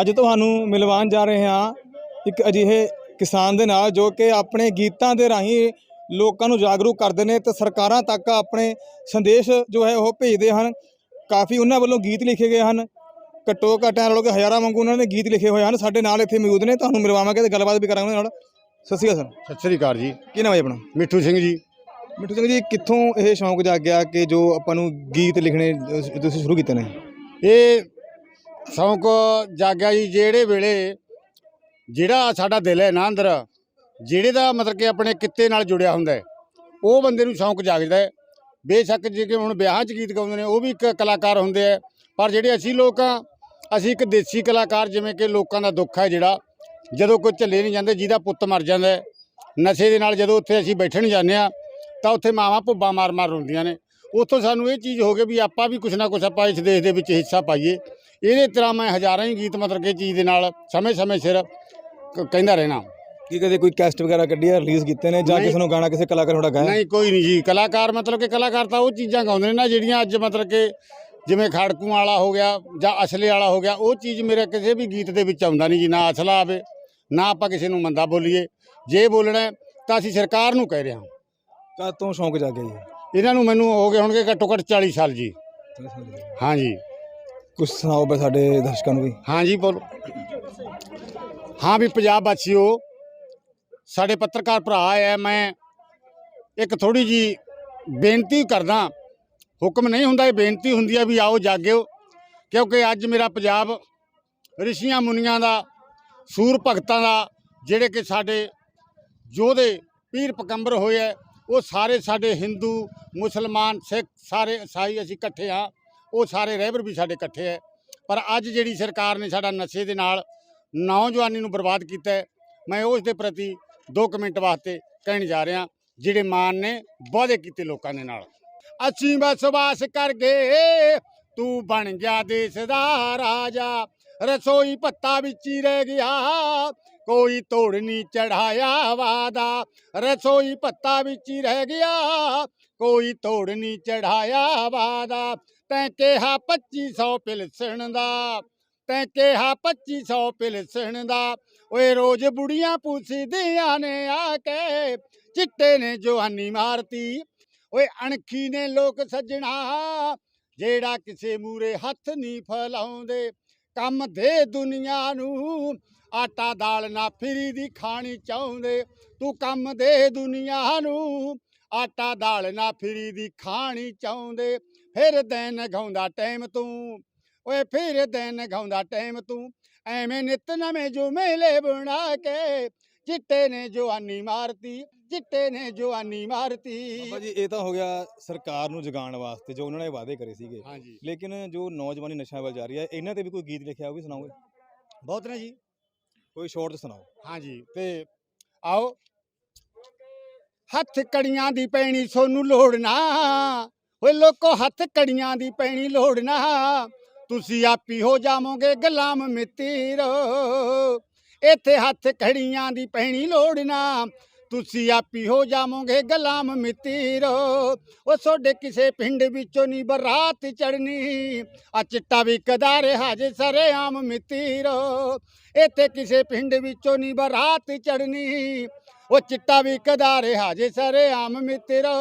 ਅੱਜ ਤੁਹਾਨੂੰ ਮਿਲਵਾਉਣ ਜਾ ਰਹੇ ਹਾਂ ਇੱਕ ਅਜਿਹੇ ਕਿਸਾਨ ਦੇ ਨਾਲ ਜੋ ਕਿ ਆਪਣੇ ਗੀਤਾਂ ਦੇ ਰਾਹੀਂ ਲੋਕਾਂ ਨੂੰ ਜਾਗਰੂਕ ਕਰਦੇ ਨੇ ਤੇ ਸਰਕਾਰਾਂ ਤੱਕ ਆਪਣੇ ਸੰਦੇਸ਼ ਜੋ ਹੈ ਉਹ ਭੇਜਦੇ ਹਨ। ਕਾਫੀ ਉਹਨਾਂ ਵੱਲੋਂ ਗੀਤ ਲਿਖੇ ਗਏ ਹਨ। ਘੱਟੋ ਘੱਟ ਐਂ ਲੋ ਕਿ ਹਜ਼ਾਰਾਂ ਵਾਂਗੂ ਉਹਨਾਂ ਨੇ ਗੀਤ ਲਿਖੇ ਹੋਏ ਹਨ। ਸਾਡੇ ਨਾਲ ਇੱਥੇ ਮੌਜੂਦ ਨੇ ਤੁਹਾਨੂੰ ਮਿਲਵਾਵਾਂਗੇ ਤੇ ਗੱਲਬਾਤ ਵੀ ਕਰਾਂਗੇ ਉਹਨਾਂ ਨਾਲ। ਸਤਿ ਸ਼੍ਰੀ ਅਕਾਲ ਸਰ। ਸਤਿ ਸ੍ਰੀ ਅਕਾਲ ਜੀ। ਕੀ ਨਾਮ ਹੈ ਆਪਣਾ? ਮਿੱਠੂ ਸਿੰਘ ਜੀ। ਮਿੱਠੂ ਸਿੰਘ ਜੀ ਕਿੱਥੋਂ ਇਹ ਸ਼ੌਂਕ ਜਾਗਿਆ ਕਿ ਜੋ ਆਪਾਂ ਨੂੰ ਗੀਤ ਲਿਖਣੇ ਤੁਸੀਂ ਸ਼ੁਰੂ ਕੀਤੇ ਨੇ? ਇਹ ਸ਼ੌਂਕ ਜਾਗਿਆ ਜੀ ਜਿਹੜੇ ਵੇਲੇ ਜਿਹੜਾ ਸਾਡਾ ਦਿਲ ਹੈ ਨਾ ਅੰਦਰ, ਜਿਹੜੇ ਦਾ ਮਤਲਬ ਕਿ ਆਪਣੇ ਕਿੱਤੇ ਨਾਲ ਜੁੜਿਆ ਹੁੰਦਾ ਉਹ ਬੰਦੇ ਨੂੰ ਸ਼ੌਂਕ ਜਾਗਦਾ ਬੇਸ਼ੱਕ ਜੇ ਕਿ ਹੁਣ ਵਿਆਹਾਂ 'ਚ ਗੀਤ ਗਾਉਂਦੇ ਨੇ, ਉਹ ਵੀ ਇੱਕ ਕਲਾਕਾਰ ਹੁੰਦੇ ਆ, ਪਰ ਜਿਹੜੇ ਅਸੀਂ ਲੋਕ ਆ ਅਸੀਂ ਇੱਕ ਦੇਸੀ ਕਲਾਕਾਰ ਜਿਵੇਂ ਕਿ ਲੋਕਾਂ ਦਾ ਦੁੱਖ ਹੈ ਜਿਹੜਾ, ਜਦੋਂ ਕੋਈ ਝੱਲੇ ਨਹੀਂ ਜਾਂਦੇ, ਜਿਹਦਾ ਪੁੱਤ ਮਰ ਜਾਂਦਾ ਨਸ਼ੇ ਦੇ ਨਾਲ ਜਦੋਂ ਉੱਥੇ ਅਸੀਂ ਬੈਠਣ ਜਾਂਦੇ ਆ ਤਾਂ ਉੱਥੇ ਮਾਵਾਂ ਭੁੱਬਾਂ ਮਾਰ ਮਾਰ ਰੋਂਦੀਆਂ ਨੇ। ਉੱਥੋਂ ਸਾਨੂੰ ਇਹ ਚੀਜ਼ ਹੋ ਗਈ ਵੀ ਆਪਾਂ ਵੀ ਕੁਛ ਨਾ ਕੁਛ ਆਪਾਂ ਇਸ ਦੇਸ਼ ਦੇ ਵਿੱਚ ਹਿੱਸਾ ਪਾਈਏ ਇਹਦੇ ਤਰ੍ਹਾਂ ਮੈਂ ਹਜ਼ਾਰਾਂ ਹੀ ਗੀਤ ਮਤਲਬ ਕਿ ਚੀਜ਼ ਦੇ ਨਾਲ ਸਮੇਂ-ਸਮੇਂ ਸਿਰ ਕ- ਕਹਿੰਦਾ ਰਹਿਣਾ। ਕੀ ਕਦੇ ਕੋਈ ਕੈਸਟ ਵਗੈਰਾ ਕੱਢੀ ਹੈ ਰਿਲੀਜ਼ ਕੀਤੇ ਨੇ ਜਾਂ ਨਹੀਂ। ਕਿਸੇ ਨੂੰ ਗਾਣਾ ਕਿਸੇ ਕਲਾਕਾਰ ਨੂੰ ਤੁਹਾਡਾ ਗਾਇਆ? ਨਹੀਂ ਕੋਈ ਨਹੀਂ ਜੀ। ਕਲਾਕਾਰ ਮਤਲਬ ਕਿ ਕਲਾਕਾਰ ਤਾਂ ਉਹ ਚੀਜ਼ਾਂ ਗਾਉਂਦੇ ਨੇ ਨਾ ਜਿਹੜੀਆਂ ਅੱਜ ਮਤਲਬ ਕਿ ਜਿਵੇਂ ਖੜਕੂ ਵਾਲਾ ਹੋ ਗਿਆ ਜਾਂ ਅਸਲੇ ਵਾਲਾ ਹੋ ਗਿਆ ਉਹ ਚੀਜ਼ ਮੇਰੇ ਕਿਸੇ ਵੀ ਗੀਤ ਦੇ ਵਿੱਚ ਆਉਂਦਾ ਨਹੀਂ ਜੀ ਨਾ ਅਸਲਾ ਆਵੇ ਨਾ ਆਪਾਂ ਕਿਸੇ ਨੂੰ ਮੰਦਾ ਬੋਲੀਏ। ਜੇ ਬੋਲਣਾ ਹੈ ਤਾਂ ਅਸੀਂ ਸਰਕਾਰ ਨੂੰ ਕਹਿ ਰਹੇ। ਹਾਂ ਕਦ ਤੋਂ ਸ਼ੌਂਕ ਜਾਗਿਆ ਜੀ? ਇਹਨਾਂ ਨੂੰ ਮੈਨੂੰ ਹੋ ਗਏ ਹੋਣਗੇ ਘੱਟੋ ਘੱਟ 40 ਸਾਲ ਜੀ। ਹਾਂ ਜੀ। ਕੁਝ ਸੁਣਾਓ ਬਈ ਸਾਡੇ ਦਰਸ਼ਕਾਂ ਨੂੰ ਵੀ। ਹਾਂਜੀ, ਬੋਲੋ। ਹਾਂ ਵੀ ਪੰਜਾਬ ਵਾਸੀਓ, ਸਾਡੇ ਪੱਤਰਕਾਰ ਭਰਾ ਹੈ ਮੈਂ ਇੱਕ ਥੋੜੀ ਜੀ ਬੇਨਤੀ ਕਰਦਾ। ਹੁਕਮ ਨਹੀਂ ਹੁੰਦਾ, ਇਹ ਬੇਨਤੀ ਹੁੰਦੀ ਹੈ ਵੀ ਆਓ ਜਾਗਿਓ, ਕਿਉਂਕਿ ਅੱਜ ਮੇਰਾ ਪੰਜਾਬ ਰਿਸ਼ੀਆਂ ਮੁਨੀਆਂ ਦਾ, ਸੂਰ ਭਗਤਾਂ ਦਾ, ਜਿਹੜੇ ਕਿ ਸਾਡੇ ਯੋਧੇ ਪੀਰ ਪਕੰਬਰ ਹੋਏ ਹੈ ਉਹ ਸਾਰੇ ਸਾਡੇ ਹਿੰਦੂ, ਮੁਸਲਮਾਨ, ਸਿੱਖ ਸਾਰੇ, ਈਸਾਈ ਅਸੀਂ ਇਕੱਠੇ ਹਾਂ ਉਹ ਸਾਰੇ ਰਹਿਬਰ ਵੀ ਸਾਡੇ ਇਕੱਠੇ ਹੈ। ਪਰ ਅੱਜ ਜਿਹੜੀ ਸਰਕਾਰ ਨੇ ਸਾਡਾ ਨਸ਼ੇ ਦੇ ਨਾਲ ਨੌਜਵਾਨੀ ਨੂੰ ਬਰਬਾਦ ਕੀਤਾ ਹੈ, ਮੈਂ ਉਸ ਦੇ ਪ੍ਰਤੀ 2 ਮਿੰਟ ਵਾਸਤੇ ਕਹਿਣ ਜਾ ਰਿਹਾ, ਜਿਹੜੇ ਮਾਨ ਨੇ, ਵਾਅਦੇ ਕੀਤੇ ਲੋਕਾਂ ਦੇ ਨਾਲ। ਅਸੀਂ ਬਸਵਾਸ ਕਰ ਗਏ, ਤੂੰ ਬਣ ਗਿਆ ਦੇਸ਼ ਦਾ ਰਾਜਾ, ਰਸੋਈ ਪੱਤਾ ਵਿੱਚ ਹੀ ਰਹਿ ਗਿਆ, ਕੋਈ ਤੋੜ ਨਹੀਂ ਚੜਾਇਆ ਵਾਦਾ, ਰਸੋਈ ਪੱਤਾ ਵਿੱਚ ਹੀ ਰਹਿ ਗਿਆ, ਕੋਈ ਤੋੜ ਨਹੀਂ ਚੜਾਇਆ ਵਾਦਾ ਤੈਂ ਕਿਹਾ 2500 ਪਿਲਸਣ ਦਾ, ਤੈਂ ਕਿਹਾ 2500 ਪਿਲਸਣ ਦਾ। ਓਏ ਰੋਜ਼ ਬੁੜੀਆਂ ਪੁੱਛਦੀਆਂ ਨੇ ਆ ਕੇ, ਚਿੱਟੇ ਨੇ ਜਵਾਨੀ ਮਾਰਤੀ। ਓਏ ਅਣਖੀ ਨੇ ਲੋਕ ਸੱਜਣਾ, ਜਿਹੜਾ ਕਿਸੇ ਮੂਰੇ ਹੱਥ ਨਹੀਂ ਫਲਾਉਂਦੇ। ਕੰਮ ਦੇ ਦੁਨੀਆ ਨੂੰ ਆਟਾ ਦਾਲ ਨਾ ਫਿਰੀ ਦੀ ਖਾਣੀ ਚਾਹੁੰਦੇ। ਤੂੰ ਕੰਮ ਦੇ ਦੁਨੀਆ ਨੂੰ ਆਟਾ ਦਾਲ ਨਾ ਫਿਰੀ ਦੀ ਖਾਣੀ ਚਾਹੁੰਦੇ। ਫਿਰ ਦਿਨ ਗਾਉਂਦਾ ਟਾਈਮ ਤੂੰ ਓਏ ਫਿਰ ਦਿਨ ਗਾਉਂਦਾ ਟਾਈਮ ਤੂੰ। ਐਵੇਂ ਨਿਤ ਨਵੇਂ ਜੋ ਮੇਲੇ ਬਣਾ ਕੇ ਚਿੱਟੇ ਨੇ ਜਵਾਨੀ ਮਾਰਤੀ ਚਿੱਟੇ ਨੇ ਜਵਾਨੀ ਮਾਰਤੀ। ਬਾਬਾ ਜੀ ਇਹ ਤਾਂ ਹੋ ਗਿਆ ਸਰਕਾਰ ਨੂੰ ਜਗਾਉਣ ਵਾਸਤੇ ਜੋ ਉਹਨਾਂ ਨੇ ਵਾਅਦੇ ਕਰੇ ਸੀਗੇ। ਹਾਂਜੀ। ਲੇਕਿਨ ਜੋ ਨੌਜਵਾਨੀ ਨਸ਼ਿਆਂ ਵੱਲ ਜਾ ਰਹੀ ਹੈ ਇਹਨਾਂ ਤੇ ਵੀ ਕੋਈ ਗੀਤ ਲਿਖਿਆ ਉਹ ਵੀ ਸੁਣਾਓਗੇ? ਬਹੁਤ ਨੇ ਜੀ। ਕੋਈ ਸ਼ਾਰਟ ਸੁਣਾਓ। ਹਾਂਜੀ ਤੇ ਆਓ। ਹੱਥ ਕੜੀਆਂ ਦੀ ਪੈਣੀ ਸੋਨੂੰ ਲੋੜਨਾ ਓਏ ਲੋਕੋ ਹੱਥ ਕੜੀਆਂ ਦੀ ਪੈਣੀ ਲੋੜ ਨਾ। ਤੁਸੀਂ ਆਪੀ ਹੋ ਜਾਵੋਗੇ ਗੁਲਾਮ ਮਿੱਤਰੋ। ਇੱਥੇ ਹੱਥ ਕੜੀਆਂ ਦੀ ਪੈਣੀ ਲੋੜ ਨਾ। ਤੁਸੀਂ ਆਪੀ ਹੋ ਜਾਵੋਗੇ ਗੁਲਾਮ ਮਿੱਤਰੋ। ਉਹ ਤੁਹਾਡੇ ਕਿਸੇ ਪਿੰਡ ਵਿੱਚੋਂ ਨਹੀਂ ਬਰਾਤ ਚੜਨੀ ਆ ਚਿੱਟਾ ਵੀ ਕਦਾ ਰਿਹਾ ਜੇ ਸਰੇਆਮ ਮਿੱਤਰੋ। ਇੱਥੇ ਕਿਸੇ ਪਿੰਡ ਵਿੱਚੋਂ ਨਹੀਂ ਬਰਾਤ ਚੜਨੀ ਉਹ ਚਿੱਟਾ ਵੀ ਕਦਾ ਰਿਹਾ ਜੇ ਸਰੇਆਮ ਮਿੱਤਰੋ।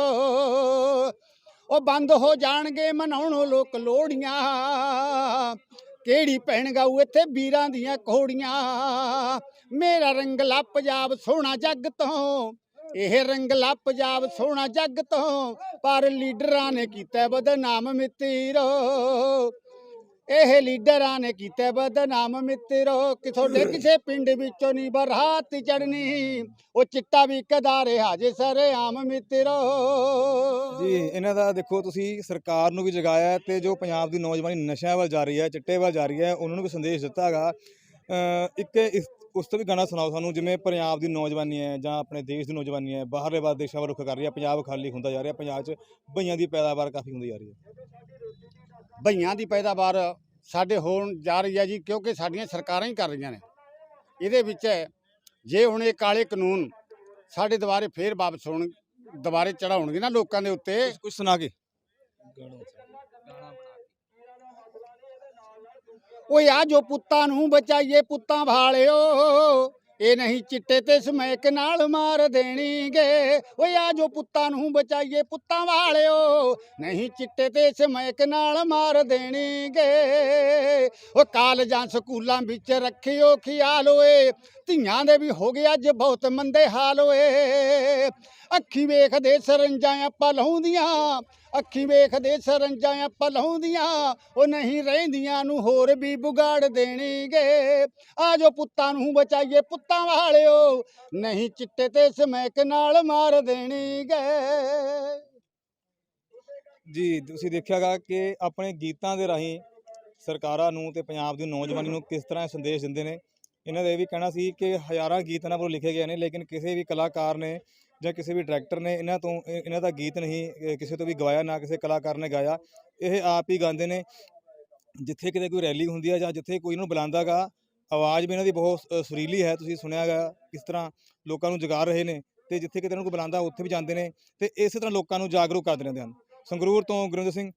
ਉਹ ਬੰਦ ਹੋ ਜਾਣਗੇ, ਮਨਾਉਣੋਂ ਲੋਕ ਲੋੜੀਆਂ ਕਿਹੜੀ ਪੈਣ ਗਾਊ ਇੱਥੇ ਵੀਰਾਂ ਦੀਆਂ ਘੋੜੀਆਂ? ਮੇਰਾ ਰੰਗਲਾ ਪੰਜਾਬ ਸੋਹਣਾ ਜੱਗ ਤੋਂ। ਇਹ ਰੰਗਲਾ ਪੰਜਾਬ ਸੋਹਣਾ ਜੱਗ ਤੋਂ। ਪਰ ਲੀਡਰਾਂ ਨੇ ਕੀਤਾ ਬਦਨਾਮ ਮਿੱਤਰੋ। ਇਹ ਲੀਡਰਾਂ ਨੇ ਕੀਤਾ ਬਦਨਾਮ ਮਿੱਤਰੋ, ਕਿ ਤੁਹਾਡੇ ਕਿਸੇ ਪਿੰਡ ਵਿੱਚੋਂ ਨਹੀਂ ਬਰਾਤ ਚੜਨੀ ਉਹ ਚਿੱਟਾ ਵੀ ਰਿਹਾ ਜੇ ਸਰੇਆਮ ਮਿੱਤਰੋ। ਜੀ, ਇਹਨਾਂ ਦਾ ਦੇਖੋ, ਤੁਸੀਂ ਸਰਕਾਰ ਨੂੰ ਵੀ ਜਗਾਇਆ ਹੈ ਤੇ ਜੋ ਪੰਜਾਬ ਦੀ ਨੌਜਵਾਨੀ ਨਸ਼ਿਆਂ ਵੱਲ ਜਾ ਰਹੀ ਹੈ, ਚਿੱਟੇ ਵੱਲ ਜਾ ਰਹੀ ਹੈ, ਉਹਨਾਂ ਨੂੰ ਵੀ ਸੰਦੇਸ਼ ਦਿੱਤਾ ਹੈਗਾ। ਅਹ ਇੱਕ ਇਸ, ਉਸ ਤੋਂ ਵੀ ਗਾਣਾ ਸੁਣਾਓ ਸਾਨੂੰ, ਜਿਵੇਂ ਪੰਜਾਬ ਦੀ ਨੌਜਵਾਨੀ ਹੈ ਜਾਂ ਆਪਣੇ ਦੇਸ਼ ਦੀ ਨੌਜਵਾਨੀ ਹੈ, ਬਾਹਰਲੇ ਬਾਹਰ ਦੇਸ਼ਾਂ ਵੱਲ ਰੁਖ ਕਰ ਰਹੀ ਹੈ, ਪੰਜਾਬ ਖਾਲੀ ਹੁੰਦਾ ਜਾ ਰਿਹਾ, ਪੰਜਾਬ 'ਚ ਬਈਆਂ ਦੀ ਪੈਦਾਵਾਰ ਕਾਫੀ ਹੁੰਦੀ ਜਾ ਰਹੀ ਹੈ। ਭਈਆਂ ਦੀ ਪੈਦਾਵਾਰ ਸਾਡੇ ਹੋਣ ਜਾ ਰਹੀ ਹੈ ਜੀ ਕਿਉਂਕਿ ਸਾਡੀਆਂ ਸਰਕਾਰਾਂ ਹੀ ਕਰ ਰਹੀਆਂ ਨੇ। ਇਹਦੇ ਵਿੱਚ ਜੇ ਹੁਣ ਇਹ ਕਾਲੇ ਕਾਨੂੰਨ ਸਾਡੇ ਦੁਬਾਰੇ ਫੇਰ ਵਾਪਸ ਹੋਣ ਦੁਬਾਰੇ ਚੜਾਉਣਗੇ ਨਾ ਲੋਕਾਂ ਦੇ ਉੱਤੇ। ਕੁਝ ਸੁਣਾ ਕੇ। ਓਏ ਆ ਜੋ ਪੁੱਤਾਂ ਨੂੰ ਬਚਾਈਏ ਪੁੱਤਾਂ ਵਾਲਿਓ। ਇਹ ਨਹੀਂ ਚਿੱਟੇ ਤੇ ਸਮੈਕ ਨਾਲ ਮਾਰ ਦੇਣੀਗੇ। ਓਏ ਆ ਜੋ ਪੁੱਤਾਂ ਨੂੰ ਬਚਾਈਏ, ਪੁੱਤਾਂ ਵਾਲਿਓ। ਨਹੀਂ ਚਿੱਟੇ ਤੇ ਸਮੈਕ ਨਾਲ ਮਾਰ ਦੇਣੀਗੇ। ਓ ਕਾਲਜਾਂ ਸਕੂਲਾਂ ਵਿੱਚ ਰੱਖਿਓ ਖਿਆਲ ਓਏ। ਧੀਆਂ ਦੇ ਵੀ ਹੋ ਗਏ ਅੱਜ ਬਹੁਤ ਮੰਦੇ ਹਾਲ ਓਏ। ਅੱਖੀ ਵੇਖਦੇ ਸਰੰਜਾਂ ਆਪਾਂ ਲਾਉਂਦੀਆਂ। ਅੱਖੀ ਵੇਖਦੇ ਸਰੰਜਾਂ ਆਪਾਂ ਉਹ ਨਹੀਂ ਰਹਿੰਦੀਆਂ ਨੂੰ ਹੋਰ ਵੀ ਵਿਗਾੜ ਦੇਣਗੇ। ਆ ਪੁੱਤਾਂ ਨੂੰ ਬਚਾਈਏ ਪੁੱਤਾਂ ਵਾਲਿਓ, ਨਹੀਂ ਚਿੱਟੇ ਤੇ ਸਮੈਕ ਨਾਲ ਮਾਰ ਦੇਣਗੇ। ਜੀ, ਤੁਸੀਂ ਦੇਖਿਆਗਾ ਕਿ ਆਪਣੇ ਗੀਤਾਂ ਦੇ ਰਾਹੀਂ ਸਰਕਾਰਾਂ ਨੂੰ ਤੇ ਪੰਜਾਬ ਦੀ ਨੌਜਵਾਨੀ ਨੂੰ ਕਿਸ ਤਰ੍ਹਾਂ ਸੰਦੇਸ਼ ਦਿੰਦੇ ਨੇ? ਇਹਨਾਂ ਦਾ ਇਹ ਵੀ ਕਹਿਣਾ ਸੀ ਕਿ ਹਜ਼ਾਰਾਂ ਗੀਤ ਇਹਨਾਂ ਵੱਲੋਂ ਲਿਖੇ ਗਏ ਨੇ, ਲੇਕਿਨ ਕਿਸੇ ਵੀ ਕਲਾਕਾਰ ਨੇ ਜਾਂ ਕਿਸੇ ਵੀ ਡਾਇਰੈਕਟਰ ਨੇ ਇਹਨਾਂ ਤੋਂ ਇਹਨਾਂ ਦਾ ਗੀਤ ਨਹੀਂ ਕਿਸੇ ਤੋਂ ਵੀ ਗਵਾਇਆ ਨਾ ਕਿਸੇ ਕਲਾਕਾਰ ਨੇ ਗਾਇਆ, ਇਹ ਆਪ ਹੀ ਗਾਉਂਦੇ ਨੇ। ਜਿੱਥੇ ਕਿਤੇ ਕੋਈ ਰੈਲੀ ਹੁੰਦੀ ਹੈ ਜਾਂ ਜਿੱਥੇ ਕੋਈ ਇਹਨੂੰ ਬੁਲਾਉਂਦਾਗਾ ਆਵਾਜ਼ ਵੀ ਇਹਨਾਂ ਦੀ ਬਹੁਤ ਸੁਰੀਲੀ ਹੈ, ਤੁਸੀਂ ਸੁਣਿਆਗਾ ਕਿਸ ਤਰ੍ਹਾਂ ਲੋਕਾਂ ਨੂੰ ਜਗਾ ਰਹੇ ਨੇ ਤੇ ਜਿੱਥੇ ਕਿਤੇ ਇਹਨਾਂ ਨੂੰ ਕੋਈ ਬੁਲਾਉਂਦਾ, ਉੱਥੇ ਵੀ ਜਾਂਦੇ ਨੇ ਤੇ ਇਸੇ ਤਰ੍ਹਾਂ ਲੋਕਾਂ ਨੂੰ ਜਾਗਰੂਕ ਕਰਦੇ ਰਹਿੰਦੇ ਹਨ। ਸੰਗਰੂਰ ਤੋਂ ਗੁਰਿੰਦਰ ਸਿੰਘ।